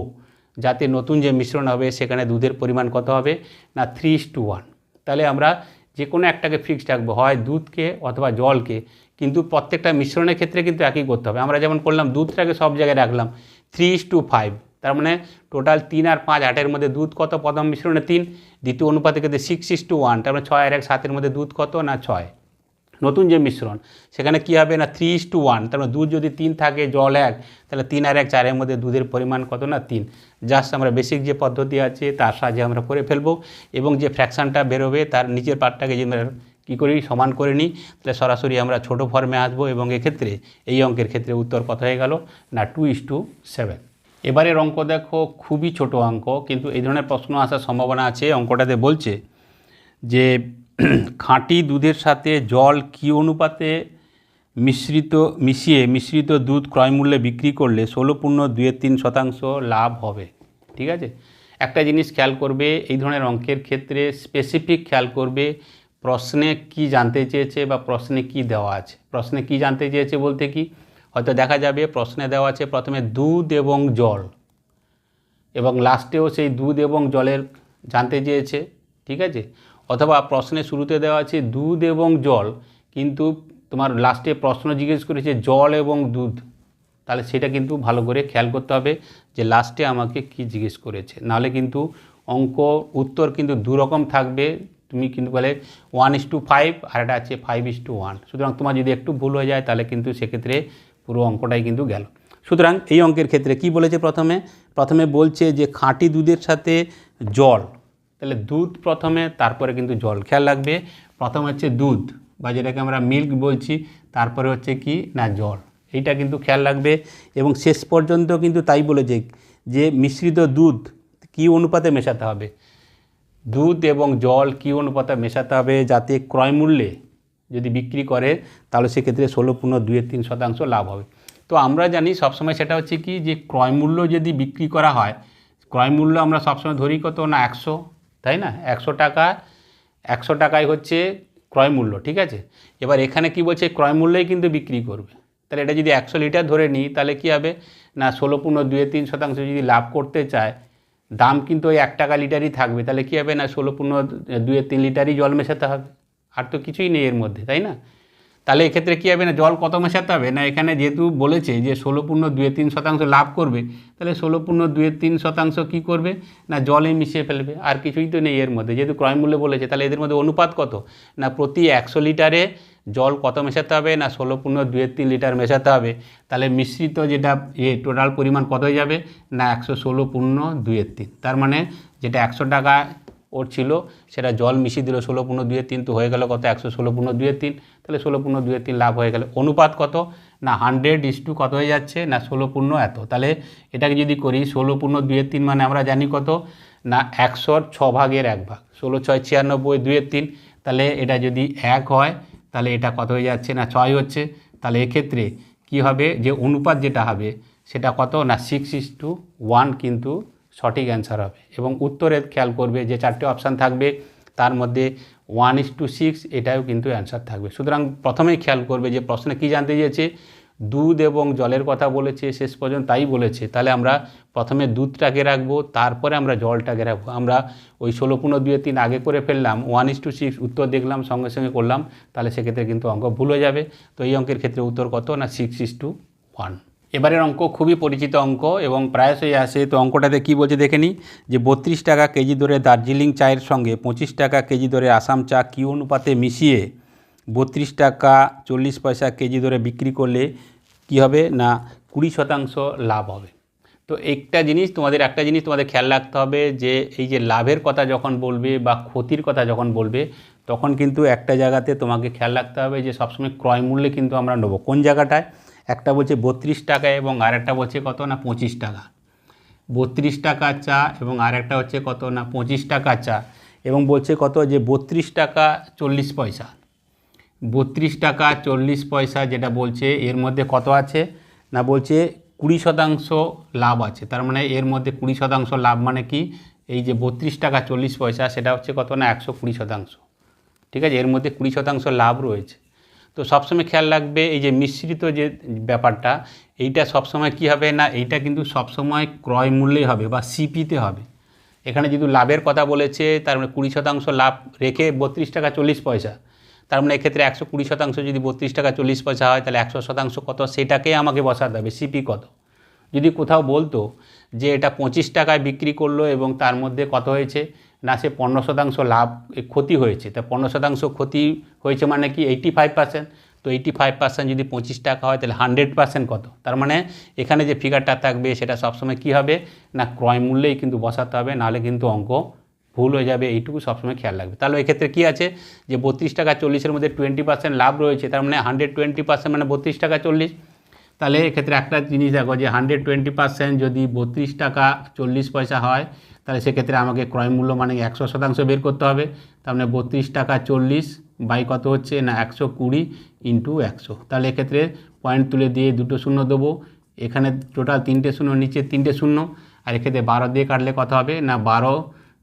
যাতে নতুন যে মিশ্রণ হবে সেখানে দুধের পরিমাণ কত হবে? না থ্রি টু ওয়ান তাহলে আমরা যে কোনো একটাকে ফিক্সড রাখব, হয় দুধকে অথবা জলকে, কিন্তু প্রত্যেকটা মিশ্রণের ক্ষেত্রে কিন্তু একই করতে হবে। আমরা যেমন করলাম, দুধটাকে সব জায়গায় রাখলাম থ্রি টু ফাইভ তার মানে টোটাল তিন আর পাঁচ, আটের মধ্যে দুধ কত? প্রথম মিশ্রণে তিন, দ্বিতীয় অনুপাতে ক্ষেত্রে সিক্স ইস টু ওয়ান তার মানে ছয় আর এক, সাতের মধ্যে দুধ কত না ছয়? নতুন যে মিশ্রণ, সেখানে কী হবে না? থ্রি ইস টু ওয়ান তার মানে দুধ যদি তিন থাকে, জল এক, তাহলে তিন আর এক, চারের মধ্যে দুধের পরিমাণ কত না? তিন। জাস্ট আমরা বেসিক যে পদ্ধতি আছে, তার সাহায্যে আমরা করে ফেলব এবং যে ফ্র্যাকশানটা বেরোবে, তার নিচের পার্টটাকে যে আমরা কী করি, সমান করে নিই, তাহলে সরাসরি আমরা ছোট ফর্মে আসব এবং এক্ষেত্রে, এই অঙ্কের ক্ষেত্রে উত্তর কত হয়ে গেল? না টু ইস টু সেভেন এবারের অঙ্ক দেখো, খুবই ছোট অঙ্ক, কিন্তু এই ধরনের প্রশ্ন আসার সম্ভাবনা আছে। অঙ্কটাতে বলছে যে খাঁটি দুধের সাথে জল কি অনুপাতে মিশ্রিত, মিশিয়ে মিশ্রিত দুধ ক্রয়মূল্যে বিক্রি করলে ষোলো পূর্ণ দুয়ের তিন শতাংশ লাভ হবে? ঠিক আছে? একটা জিনিস খেয়াল করবে, এই ধরনের অঙ্কের ক্ষেত্রে স্পেসিফিক খেয়াল করবে, প্রশ্নে কি জানতে চেয়েছে বা প্রশ্নে কি দেওয়া আছে। প্রশ্নে কি জানতে চেয়েছে বলতে কি? হয়তো দেখা যাবে, প্রশ্নে দেওয়া আছে, প্রথমে দুধ এবং জল। এবং লাস্টেও সেই দুধ এবং জলের জানতে চেয়েছে, ঠিক আছে? অথবা প্রশ্নে শুরুতে দেওয়া আছে, দুধ এবং জল, কিন্তু তোমার লাস্টে প্রশ্ন জিজ্ঞেস করেছে, জল এবং দুধ। তাহলে সেটা কিন্তু ভালো করে খেয়াল করতে হবে যে লাস্টে আমাকে কি জিজ্ঞেস করেছে। নাহলে কিন্তু অঙ্ক, উত্তর কিন্তু দু রকম থাকবে। তুমি কিন্তু বলে ওয়ান ইস টু ফাইভ আর একটা আছে ফাইভ ইস টু ওয়ান সুতরাং তোমার যদি একটু ভুল হয়ে যায়, তাহলে কিন্তু সেক্ষেত্রে পুরো অঙ্কটাই কিন্তু গেল। সুতরাং এই অঙ্কের ক্ষেত্রে কি বলেছে প্রথমে? প্রথমে বলছে যে খাঁটি দুধের সাথে জল। তাহলে দুধ প্রথমে, তারপরে কিন্তু জল। খেয়াল রাখবে, প্রথম হচ্ছে দুধ বা যেটাকে আমরা মিল্ক বলছি, তারপরে হচ্ছে কি? না, জল। এইটা কিন্তু খেয়াল রাখবে এবং শেষ পর্যন্ত কিন্তু তাই বলেছে যে মিশ্রিত দুধ কী অনুপাতে মেশাতে হবে? দুধ এবং জল কি অনুপাতে মেশাতে হবে যাতে ক্রয় মূল্যে যদি বিক্রি করে, তাহলে সেক্ষেত্রে ষোলো পূর্ণ দুয়ের তিন শতাংশ লাভ হবে। তো আমরা জানি সবসময় সেটা হচ্ছে কি যে ক্রয় মূল্য যদি বিক্রি করা হয়, ক্রয় মূল্য আমরা সবসময় ধরি কত না, একশো, তাই না? একশো টাকা, একশো টাকায় হচ্ছে ক্রয় মূল্য, ঠিক আছে? এবার এখানে কি বলছে, ক্রয় মূল্যেই কিন্তু বিক্রি করবে। তাহলে এটা যদি একশো লিটার ধরে নিই, তাহলে কি হবে? না, ষোলো পূর্ণ দুয়ে তিন শতাংশ যদি লাভ করতে চায়, দাম কিন্তু ওই এক টাকা লিটারই থাকবে। তাহলে কী হবে না, ষোলো পূর্ণ দুয়ে তিন লিটারই জল মেশাতে হবে। আর তো কিছুই নেই এর মধ্যে, তাই না? তাহলে এক্ষেত্রে কী হবে না, জল কত মেশাতে হবে? না, এখানে যেহেতু বলেছে যে ষোলো পূর্ণ দুয়ে তিন শতাংশ লাভ করবে, তাহলে ষোলো পূর্ণ দুয়ে তিন শতাংশ কী করবে? না, জলে মিশিয়ে ফেলবে, আর কিছুই তো নেই এর মধ্যে। যেহেতু ক্রয় মূল্য বলেছে, তাহলে এদের মধ্যে অনুপাত কত? না, প্রতি একশো লিটারে জল কত মেশাতে হবে? না ষোলো পূর্ণ দুয়ের তিন লিটার মেশাতে হবে? তাহলে মিশ্রিত যেটা এ টোটাল পরিমাণ কত হয়ে যাবে? না, একশো ষোলো পূর্ণ দুয়ের তিন। তার মানে যেটা একশো টাকা ওর ছিল, সেটা জল মিশিয়ে দিল ষোলো পূর্ণ দুয়ের তিন, তো হয়ে গেল কত? একশো ষোলো পূর্ণ দুয়ের তিন। তাহলে ষোলো পূর্ণ দুয়ের তিন লাভ হয়ে গেল। অনুপাত কত? না হান্ড্রেড ইস টু কত হয়ে যাচ্ছে? না, ষোলো পূর্ণ এত। তাহলে এটাকে যদি করি, ষোলো পূর্ণ দুয়ের তিন মানে আমরা জানি কত? না, একশোর ছ ভাগের এক ভাগ। ষোলো, ছয়, ছিয়ানব্বই দুয়ের তিন। তাহলে এটা যদি এক হয়, তাহলে এটা কত হয়ে যাচ্ছে? না, ছয় হচ্ছে। তাহলে এক্ষেত্রে কি হবে? যে অনুপাত যেটা হবে, সেটা কত? না সিক্স ইস টু ওয়ান কিন্তু সঠিক অ্যান্সার হবে। এবং উত্তরে খেয়াল করবে যে চারটে অপশান থাকবে, তার মধ্যে ওয়ান ইস টু সিক্স এটাও কিন্তু অ্যান্সার থাকবে। সুতরাং প্রথমেই খেয়াল করবে যে প্রশ্নে কী জানতে চেয়েছে, দুধ এবং জলের কথা বলেছে, শেষ পর্যন্ত তাই বলেছে। তাহলে আমরা প্রথমে দুধটাকে রাখব, তারপরে আমরা জলটাকে রাখব। আমরা ওই ষোলো পনেরো দুয়ে তিন আগে করে ফেললাম ওয়ান ইস টু সিক্স উত্তর দেখলাম, সঙ্গে সঙ্গে করলাম, তাহলে সেক্ষেত্রে কিন্তু অঙ্ক ভুল হয়ে যাবে। তো এই অঙ্কের ক্ষেত্রে উত্তর কত না সিক্স ইস টু ওয়ান এবারের অঙ্ক খুবই পরিচিত অঙ্ক এবং প্রায়শই আসে। তো অঙ্কটাতে কী বলছে দেখে নিই, যে বত্রিশ টাকা কেজি দরে দার্জিলিং চায়ের সঙ্গে পঁচিশ টাকা কেজি দরে আসাম চা কী অনুপাতে মিশিয়ে বত্রিশ টাকা চল্লিশ পয়সা কেজি দরে বিক্রি করলে কী হবে না কুড়ি শতাংশ লাভ হবে? তো একটা জিনিস তোমাদের, একটা জিনিস তোমাদের খেয়াল রাখতে হবে যে এই যে লাভের কথা যখন বলবে বা ক্ষতির কথা যখন বলবে, তখন কিন্তু একটা জায়গাতে তোমাকে খেয়াল রাখতে হবে যে সবসময় ক্রয় মূল্যে কিন্তু আমরা নেব। কোন জায়গাটায়? একটা বলছে বত্রিশ টাকা এবং আরেকটা বলছে কত না পঁচিশ টাকা। বত্রিশ টাকা চা এবং আরেকটা হচ্ছে কত না পঁচিশ টাকা চা এবং বলছে কত যে বত্রিশ টাকা চল্লিশ পয়সা। বত্রিশ টাকা চল্লিশ পয়সা যেটা বলছে এর মধ্যে কত আছে? না বলছে কুড়ি শতাংশ লাভ আছে। তার মানে এর মধ্যে কুড়ি শতাংশ লাভ মানে কি? এই যে বত্রিশ টাকা চল্লিশ পয়সা সেটা হচ্ছে কত না একশো কুড়ি শতাংশ। ঠিক আছে? এর মধ্যে কুড়ি শতাংশ লাভ রয়েছে। তো সবসময় খেয়াল রাখবে এই যে মিশ্রিত যে ব্যাপারটা, এইটা সবসময় কি হবে না, এইটা কিন্তু সবসময় ক্রয় মূল্যেই হবে বা সিপিতে হবে। এখানে যেহেতু লাভের কথা বলেছে, তার মানে কুড়ি শতাংশ লাভ রেখে বত্রিশ টাকা চল্লিশ পয়সা। তার মানে এক্ষেত্রে একশো কুড়ি শতাংশ যদি বত্রিশ টাকা চল্লিশ পয়সা হয়, তাহলে একশো শতাংশ কত? সেটাকে আমাকে বসাতে হবে সিপি কত? যদি কোথাও বলতো যে এটা পঁচিশ টাকায় বিক্রি করল এবং তার মধ্যে কত হয়েছে? না সে পনেরো শতাংশ লাভ ক্ষতি হয়েছে। তা পনেরো শতাংশ ক্ষতি হয়েছে মানে কি? এইটি ফাইভ পার্সেন্ট তো এইটি ফাইভ পার্সেন্ট যদি পঁচিশ টাকা হয়, তাহলে হান্ড্রেড পার্সেন্ট কত? তার মানে এখানে যে ফিগারটা থাকবে, সেটা সবসময় কী হবে? না, ক্রয় মূল্যেই কিন্তু বসাতে হবে, নাহলে কিন্তু অঙ্ক ভুল হয়ে যাবে। এইটুকু সবসময় খেয়াল রাখবে। তাহলে এক্ষেত্রে কী আছে? যে বত্রিশ টাকা চল্লিশের মধ্যে টোয়েন্টি পার্সেন্ট লাভ রয়েছে, তার মানে হান্ড্রেড টোয়েন্টি পার্সেন্ট মানে বত্রিশ টাকা চল্লিশ। তাহলে এক্ষেত্রে একটা জিনিস দেখো যে হান্ড্রেড টোয়েন্টি পার্সেন্ট যদি বত্রিশ টাকা চল্লিশ পয়সা হয় তাহলে সেক্ষেত্রে আমাকে ক্রয় মূল্য মানে একশো শতাংশ বের করতে হবে। তার মানে বত্রিশ টাকা চল্লিশ বাই কত হচ্ছে? না, একশো কুড়ি ইন্টু একশো। তাহলে এক্ষেত্রে পয়েন্ট তুলে দিয়ে দুটো শূন্য দেবো। এখানে টোটাল তিনটে শূন্য, নিচে তিনটে শূন্য। আর এক্ষেত্রে বারো দিয়ে কাটলে কত হবে? না, বারো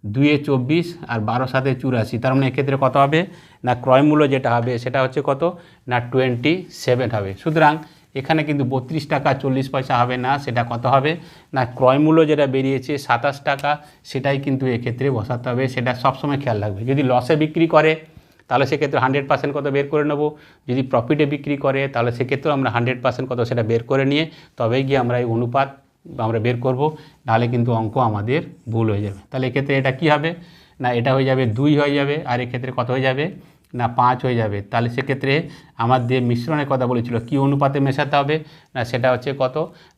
দুয়ে চব্বিশ আর বারো সাথে চুরাশি। তার মানে এক্ষেত্রে কত হবে? না, ক্রয় মূল্য যেটা হবে সেটা হচ্ছে কত? না, টোয়েন্টি সেভেন হবে। সুতরাং এখানে কিন্তু বত্রিশ টাকা চল্লিশ পয়সা হবে না, সেটা কত হবে? না ক্রয়মূল্য যেটা বেরিয়েছে সাতাশ টাকা, সেটাই কিন্তু এক্ষেত্রে বসাতে হবে, সেটা সবসময় খেয়াল রাখবে। যদি লসে বিক্রি করে, তাহলে সেক্ষেত্রে হান্ড্রেড পার্সেন্ট কত বের করে নেব। যদি প্রফিটে বিক্রি করে, তাহলে সেক্ষেত্রেও আমরা হান্ড্রেড পার্সেন্ট কত সেটা বের করে নিয়ে, তবেই গিয়ে আমরা এই অনুপাত আমরা বের করব, নাহলে কিন্তু অঙ্ক আমাদের ভুল হয়ে যাবে। তাহলে এক্ষেত্রে এটা কি হবে? না, এটা হয়ে যাবে, দুই হয়ে যাবে, আর এক্ষেত্রে কত হয়ে যাবে? না পাঁচ হয়ে যাবে, তাহলে সেক্ষেত্রে আমার যে মিশ্রণের কথা বলেছিল কি অনুপাতে মেশাতে হবে? না, সেটা হচ্ছে কত?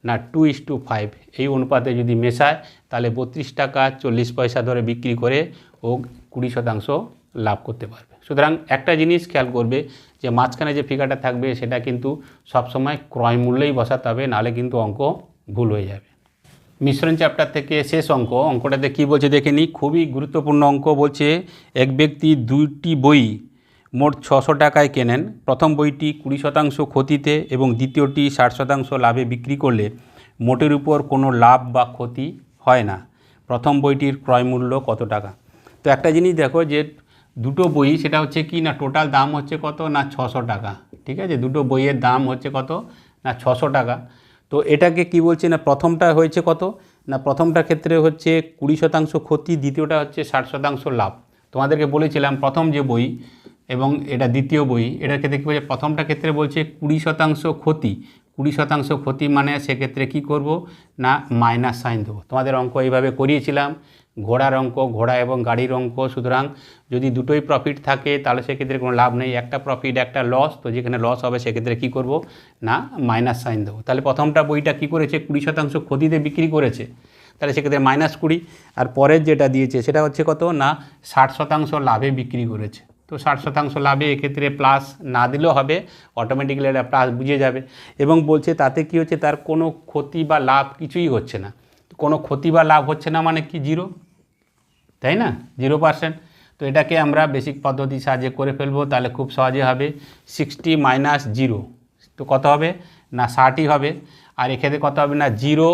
না টু ইস টু ফাইভ এই অনুপাতে যদি মেশায়, তাহলে বত্রিশ টাকা চল্লিশ পয়সা ধরে বিক্রি করে ও কুড়ি শতাংশ লাভ করতে পারবে। সুতরাং একটা জিনিস খেয়াল করবে যে, মাঝখানে যে ফিগারটা থাকবে, সেটা কিন্তু সবসময় ক্রয় মূল্যেই বসাতে হবে, নাহলে কিন্তু অঙ্ক ভুল হয়ে যাবে। মিশ্রণ চ্যাপ্টার থেকে শেষ অঙ্ক, অঙ্কটাতে কী বলছে দেখে নিই। খুবই গুরুত্বপূর্ণ অঙ্ক বলছে, এক ব্যক্তি দুইটি বই মোট ছশো টাকায় কেনেন। প্রথম বইটি কুড়ি শতাংশ ক্ষতিতে এবং দ্বিতীয়টি ষাট শতাংশ লাভে বিক্রি করলে মোটের উপর কোনো লাভ বা ক্ষতি হয় না। প্রথম বইটির ক্রয় মূল্য কত টাকা? তো একটা জিনিস দেখো যে দুটো বই, সেটা হচ্ছে কি না, টোটাল দাম হচ্ছে কত না ছশো টাকা? ঠিক আছে? দুটো বইয়ের দাম হচ্ছে কত না ছশো টাকা? তো এটাকে কি বলছে না, প্রথমটা হয়েছে কত? না প্রথমটা ক্ষেত্রে হচ্ছে কুড়ি শতাংশ ক্ষতি, দ্বিতীয়টা হচ্ছে ষাট শতাংশ লাভ। তোমাদেরকে বলেছিলাম, প্রথম যে বই এবং এটা দ্বিতীয় বই। এটার ক্ষেত্রে কী বলছে প্রথমটা ক্ষেত্রে বলছে কুড়ি শতাংশ ক্ষতি। কুড়ি শতাংশ ক্ষতি মানে সেক্ষেত্রে কি করব? না মাইনাস সাইন দেবো। তোমাদের অঙ্ক এইভাবে করিয়েছিলাম। ঘোড়ার অঙ্ক, ঘোড়া এবং গাড়ির অঙ্ক। সুতরাং যদি দুটোই প্রফিট থাকে, তাহলে সেক্ষেত্রে কোনো লাভ নেই। একটা প্রফিট একটা লস তো যেখানে লস হবে, সেক্ষেত্রে কি করব? না মাইনাস সাইন দেবো। তাহলে প্রথমটা বইটা কি করেছে? কুড়ি শতাংশ ক্ষতিতে বিক্রি করেছে। তাহলে সেক্ষেত্রে মাইনাস কুড়ি। আর পরের যেটা দিয়েছে, সেটা হচ্ছে কত? না, ষাট শতাংশ লাভে বিক্রি করেছে। তো ষাট শতাংশ লাভে এক্ষেত্রে প্লাস না দিলেও হবে অটোমেটিক্যালি এটা প্লাস বুঝে যাবে। এবং বলছে তাতে কি হচ্ছে, তার কোনো ক্ষতি বা লাভ কিছুই হচ্ছে না। কোনো ক্ষতি বা লাভ হচ্ছে না মানে কি? জিরো তাই না? জিরো পার্সেন্ট তো এটাকে আমরা বেসিক পদ্ধতির সাহায্যে করে ফেলব, তাহলে খুব সহজে হবে। সিক্সটি মাইনাস জিরো তো কত হবে? না, ষাটই হবে। আর এক্ষেত্রে কত হবে? না জিরো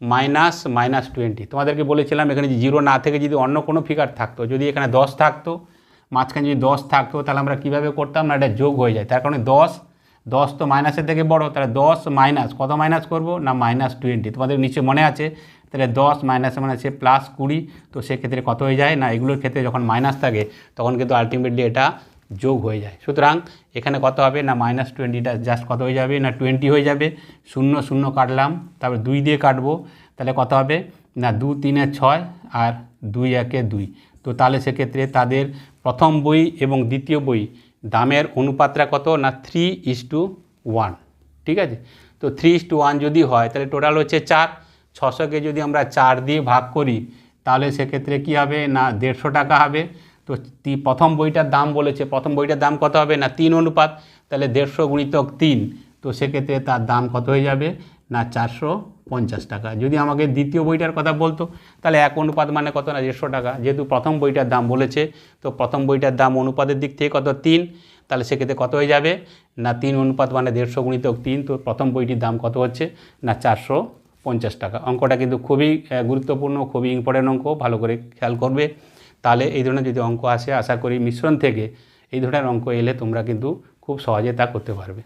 মাইনাস মাইনাস টোয়েন্টি তোমাদেরকে বলেছিলাম এখানে জিরো না থেকে যদি অন্য কোনো ফিগার থাকতো, যদি এখানে দশ থাকতো মাঝখানে যদি দশ থাকতো, তাহলে আমরা কীভাবে করতাম? না, এটা যোগ হয়ে যায়। তার কারণে দশ দশ তো মাইনাসের থেকে বড়, তাহলে দশ মাইনাস, কত মাইনাস করব? না, মাইনাস টোয়েন্টি তোমাদের নিচে মনে আছে, তাহলে দশ মাইনাসে মানে আছে প্লাস কুড়ি, তো সেক্ষেত্রে কত হয়ে যায়? না, এগুলোর ক্ষেত্রে যখন মাইনাস থাকে, তখন কিন্তু আলটিমেটলি এটা যোগ হয়ে যায়। সুতরাং এখানে কত হবে? না, মাইনাস টোয়েন্টিটা জাস্ট কত হয়ে যাবে? না টোয়েন্টি হয়ে যাবে। শূন্য শূন্য কাটলাম, তারপর দুই দিয়ে কাটবো, তাহলে কত হবে? না, দু, তিনে ছয় আর দুই, একে দুই। তো তাহলে সেক্ষেত্রে তাদের প্রথম বই এবং দ্বিতীয় বই দামের অনুপাতটা কত না থ্রি ইস টু ওয়ান ঠিক আছে? তো থ্রি ইস টু ওয়ান যদি হয়, তাহলে টোটাল হচ্ছে চার। ছশোকে যদি আমরা চার দিয়ে ভাগ করি, তাহলে সেক্ষেত্রে কি হবে? না, দেড়শো টাকা হবে। তো, প্রথম বইটার দাম বলেছে, প্রথম বইটার দাম কত হবে? না, তিন অনুপাত। তাহলে দেড়শো গুণিতক তিন। তো সেক্ষেত্রে তার দাম কত হয়ে যাবে? না চারশো পঞ্চাশ টাকা। যদি আমাকে দ্বিতীয় বইটার কথা বলতো, তাহলে এক অনুপাত মানে কত না দেড়শো টাকা। যেহেতু প্রথম বইটার দাম বলেছে, তো প্রথম বইটার দাম অনুপাতের দিক থেকে কত? তিন। তাহলে সেক্ষেত্রে কত হয়ে যাবে? না তিন অনুপাত মানে দেড়শো গুণিতক তিন, তো প্রথম বইটির দাম কত হচ্ছে? না চারশো পঞ্চাশ টাকা। অঙ্কটা কিন্তু খুবই গুরুত্বপূর্ণ, খুবই ইম্পর্টেন্ট অঙ্ক, ভালো করে খেয়াল করবে। তাহলে এই ধরনের যদি অঙ্ক আসে, আশা করি মিশ্রণ থেকে এই ধরনের অঙ্ক এলে তোমরা কিন্তু খুব সহজে তা করতে পারবে।